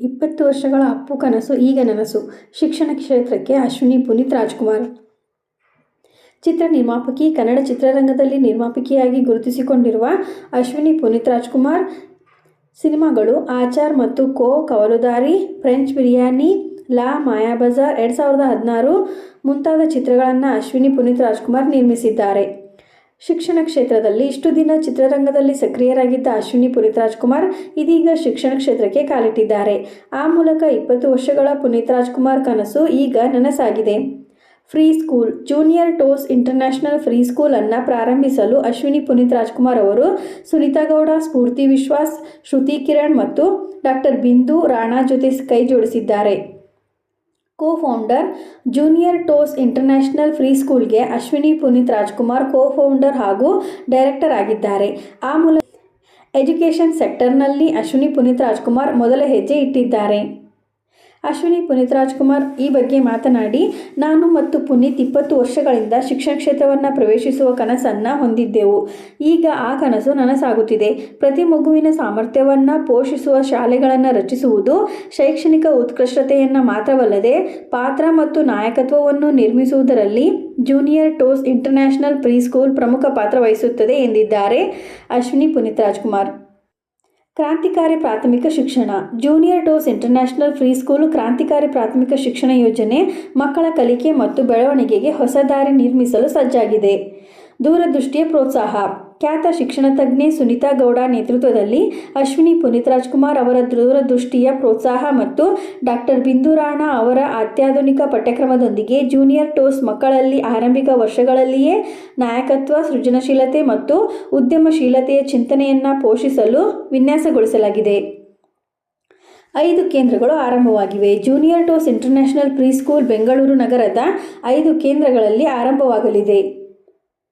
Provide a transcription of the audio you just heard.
ಇಪ್ಪತ್ತು ವರ್ಷಗಳ ಅಪ್ಪು ಕನಸು, ಈಗ ನನಸು. ಶಿಕ್ಷಣ ಕ್ಷೇತ್ರಕ್ಕೆ ಅಶ್ವಿನಿ ಪುನೀತ್ ರಾಜ್ಕುಮಾರ್. ಚಿತ್ರ ನಿರ್ಮಾಪಕಿ, ಕನ್ನಡ ಚಿತ್ರರಂಗದಲ್ಲಿ ನಿರ್ಮಾಪಕಿಯಾಗಿ ಗುರುತಿಸಿಕೊಂಡಿರುವ ಅಶ್ವಿನಿ ಪುನೀತ್ ರಾಜ್ಕುಮಾರ್, ಸಿನಿಮಾಗಳು ಆಚಾರ್ ಮತ್ತು ಕೋ ಕವಲುದಾರಿ, ಫ್ರೆಂಚ್ ಬಿರಿಯಾನಿ, ಲಾ ಮಾಯಾಬಜಾರ್ ಎರಡು ಸಾವಿರದ ಹದಿನಾರು ಮುಂತಾದ ಚಿತ್ರಗಳನ್ನು ಅಶ್ವಿನಿ ಪುನೀತ್ ರಾಜ್ಕುಮಾರ್ ನಿರ್ಮಿಸಿದ್ದಾರೆ. ಶಿಕ್ಷಣ ಕ್ಷೇತ್ರದಲ್ಲಿ ಇಷ್ಟು ದಿನ ಚಿತ್ರರಂಗದಲ್ಲಿ ಸಕ್ರಿಯರಾಗಿದ್ದ ಅಶ್ವಿನಿ ಪುನೀತ್ ರಾಜ್ಕುಮಾರ್ ಇದೀಗ ಶಿಕ್ಷಣ ಕ್ಷೇತ್ರಕ್ಕೆ ಕಾಲಿಟ್ಟಿದ್ದಾರೆ. ಆ ಮೂಲಕ ಇಪ್ಪತ್ತು ವರ್ಷಗಳ ಪುನೀತ್ ರಾಜ್ಕುಮಾರ್ ಕನಸು ಈಗ ನನಸಾಗಿದೆ. Pre school, junior toes international pre school ಅನ್ನು ಪ್ರಾರಂಭಿಸಲು ಅಶ್ವಿನಿ ಪುನೀತ್ ರಾಜ್ಕುಮಾರ್ ಅವರು ಸುನೀತಾ ಗೌಡ ಸ್ಫೂರ್ತಿ ವಿಶ್ವಾಸ್, ಶ್ರುತಿ ಕಿರಣ್ ಮತ್ತು ಡಾಕ್ಟರ್ ಬಿಂದು ರಾಣಾ ಜೊತೆ ಕೈ ಜೋಡಿಸಿದ್ದಾರೆ. Co founder junior toes international pre ಸ್ಕೂಲ್ಗೆ ಅಶ್ವಿನಿ ಪುನೀತ್ ರಾಜ್ಕುಮಾರ್ ಕೋ ಫೌಂಡರ್ ಹಾಗೂ ಡೈರೆಕ್ಟರ್ ಆಗಿದ್ದಾರೆ. ಆ ಮೂಲಕ ಎಜುಕೇಷನ್ ಸೆಕ್ಟರ್ನಲ್ಲಿ ಅಶ್ವಿನಿ ಪುನೀತ್ ರಾಜ್ಕುಮಾರ್ ಮೊದಲ ಹೆಜ್ಜೆ ಇಟ್ಟಿದ್ದಾರೆ. ಅಶ್ವಿನಿ, ಪುನೀತ್ ರಾಜ್ಕುಮಾರ್ ಈ ಬಗ್ಗೆ ಮಾತನಾಡಿ, ನಾನು ಮತ್ತು ಪುನೀತ್ ಇಪ್ಪತ್ತು ವರ್ಷಗಳಿಂದ ಶಿಕ್ಷಣ ಕ್ಷೇತ್ರವನ್ನು ಪ್ರವೇಶಿಸುವ ಕನಸನ್ನು ಹೊಂದಿದ್ದೆವು. ಈಗ ಆ ಕನಸು ನನಸಾಗುತ್ತಿದೆ. ಪ್ರತಿ ಮಗುವಿನ ಸಾಮರ್ಥ್ಯವನ್ನು ಪೋಷಿಸುವ ಶಾಲೆಗಳನ್ನು ರಚಿಸುವುದು ಶೈಕ್ಷಣಿಕ ಉತ್ಕೃಷ್ಟತೆಯನ್ನು ಮಾತ್ರವಲ್ಲದೆ, ಪಾತ್ರ ಮತ್ತು ನಾಯಕತ್ವವನ್ನು ನಿರ್ಮಿಸುವುದರಲ್ಲಿ junior toes international pre school ಪ್ರಮುಖ ಪಾತ್ರ ವಹಿಸುತ್ತದೆ ಎಂದಿದ್ದಾರೆ ಅಶ್ವಿನಿ, ಪುನೀತ್ ರಾಜ್ಕುಮಾರ್. ಕ್ರಾಂತಿಕಾರಿ ಪ್ರಾಥಮಿಕ ಶಿಕ್ಷಣ. Junior toes international pre school ಕ್ರಾಂತಿಕಾರಿ ಪ್ರಾಥಮಿಕ ಶಿಕ್ಷಣ ಯೋಜನೆ ಮಕ್ಕಳ ಕಲಿಕೆ ಮತ್ತು ಬೆಳವಣಿಗೆಗೆ ಹೊಸ ದಾರಿ ನಿರ್ಮಿಸಲು ಸಜ್ಜಾಗಿದೆ. ದೂರದೃಷ್ಟಿಯ ಪ್ರೋತ್ಸಾಹ. ಖ್ಯಾತ ಶಿಕ್ಷಣ ತಜ್ಞೆ ಸುನೀತಾ ಗೌಡ ನೇತೃತ್ವದಲ್ಲಿ ಅಶ್ವಿನಿ ಪುನೀತ್ ರಾಜ್ಕುಮಾರ್ ಅವರ ದೂರದೃಷ್ಟಿಯ ಪ್ರೋತ್ಸಾಹ ಮತ್ತು ಡಾಕ್ಟರ್ ಬಿಂದು ಅವರ ಅತ್ಯಾಧುನಿಕ ಪಠ್ಯಕ್ರಮದೊಂದಿಗೆ ಜೂನಿಯರ್ ಟೋಸ್ ಮಕ್ಕಳಲ್ಲಿ ಆರಂಭಿಕ ವರ್ಷಗಳಲ್ಲಿಯೇ ನಾಯಕತ್ವ, ಸೃಜನಶೀಲತೆ ಮತ್ತು ಉದ್ಯಮಶೀಲತೆಯ ಚಿಂತನೆಯನ್ನು ಪೋಷಿಸಲು ವಿನ್ಯಾಸಗೊಳಿಸಲಾಗಿದೆ. ಐದು ಕೇಂದ್ರಗಳು ಆರಂಭವಾಗಿವೆ. Junior toes international pre school Bengaluru ನಗರದ ಐದು ಕೇಂದ್ರಗಳಲ್ಲಿ ಆರಂಭವಾಗಲಿದೆ.